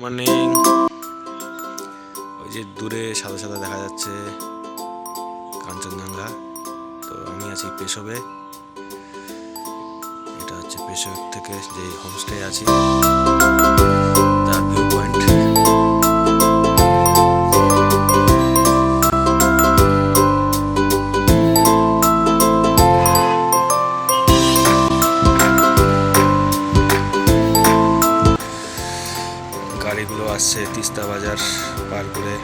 Morning ওই যে দূরে সাদা সাদা দেখা যাচ্ছে কাঞ্চনজঙ্ঘা। তো আমি আছি পেশবে। এটা হচ্ছে পেশব থেকে যে হোমস্টে আছি। গাড়িগুলো আসছে তিস্তা বাজার পার করে।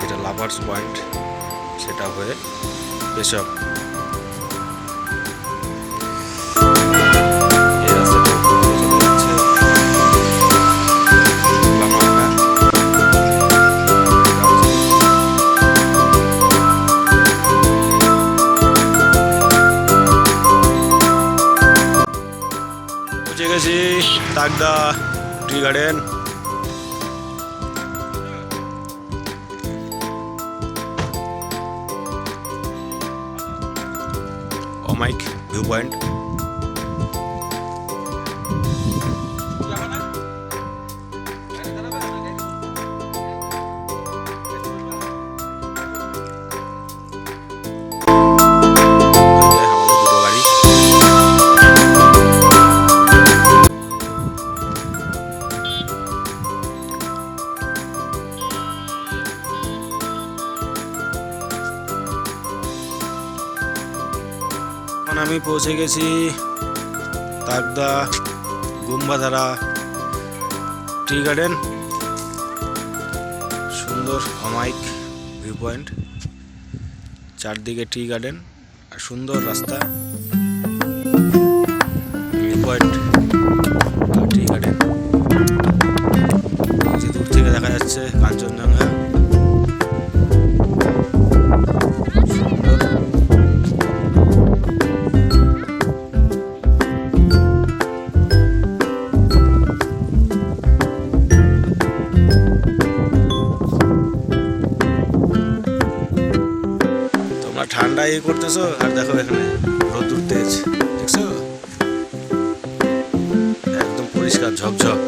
যেটা লাভার্স পয়েন্ট সেটা হয়ে। পৌঁছে গেছি তাকদা টি গার্ডেন। অমাইক ভিউ পয়েন্ট এখন আমি পৌঁছে গেছি তাকদা গুম্বাধারা টি গার্ডেন। সুন্দর অমাইক ভিউ পয়েন্ট চারদিকে টি গার্ডেন আর সুন্দর রাস্তা। তোমরা ঠান্ডা ইয়ে করতেছো আর দেখো এখানে রোদ্দুর তেজ দেখছ? একদম পরিষ্কার ঝকঝক।